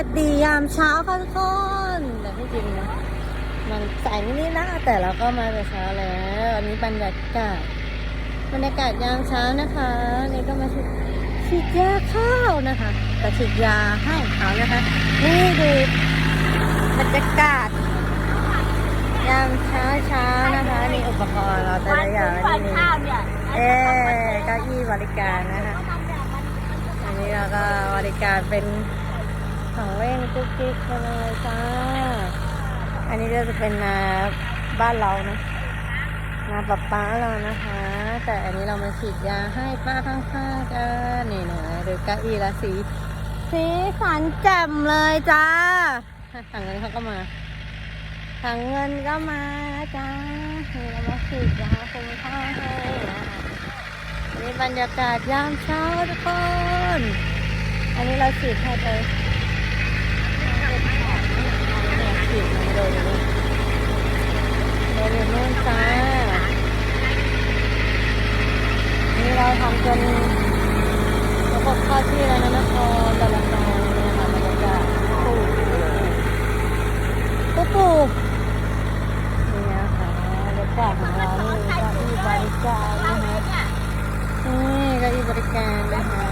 สวัสดียามเช้าค่ะทุกคนแต่ที่จริงนะมันสายนิดๆนะแต่เราก็มาแต่เช้าแล้วอันนี้บรรยากาศบรรยากาศยามเช้านะคะนี่ก็มาฉีดฉีดยาข้าวนะคะแต่ฉีดยาให้เขานะคะนี่ดูบรรยากาศ ยามเช้าเช้านะคะนี่อุปกรณ์เราแต่ละอย่างนี่นี่ข้าวเนี่ยเอ๊เก้าอี้บริการนะคะอันนี้เราก็บริการเป็น ของเล่นกุ๊กกิ๊กกันเลยจ้า อันนี้ก็จะเป็นนาบ้านเรานะนาป๊าป๊าเรานะคะ แต่อันนี้เรามาฉีดยาให้ป้าข้างๆกันนี่นะดูก้าอี้ละสีสีสันแจ่มเลยจ้าถังเงินเขาก็มาถังเงินก็มาจ้านี่เรามาฉีดยาคุมค่าให้นะอันนี้บรรยากาศยามเช้าทุกคน อันนี้เราฉีดให้ไป โน่นจ้า นี่เราทำจนระบบข้าที่แล้วนะนครแต่ละตอนนะคะบรรยากาศปูปูปูนี่นะคะบรรยากาศของเรานี่ก็อีบริการนะคะนี่ก็อีบริการนะคะ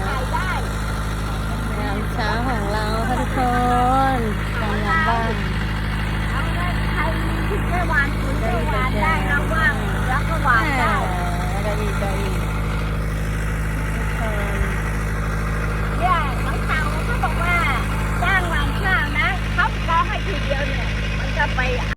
ยามเช้าของเราค่ะทุกคน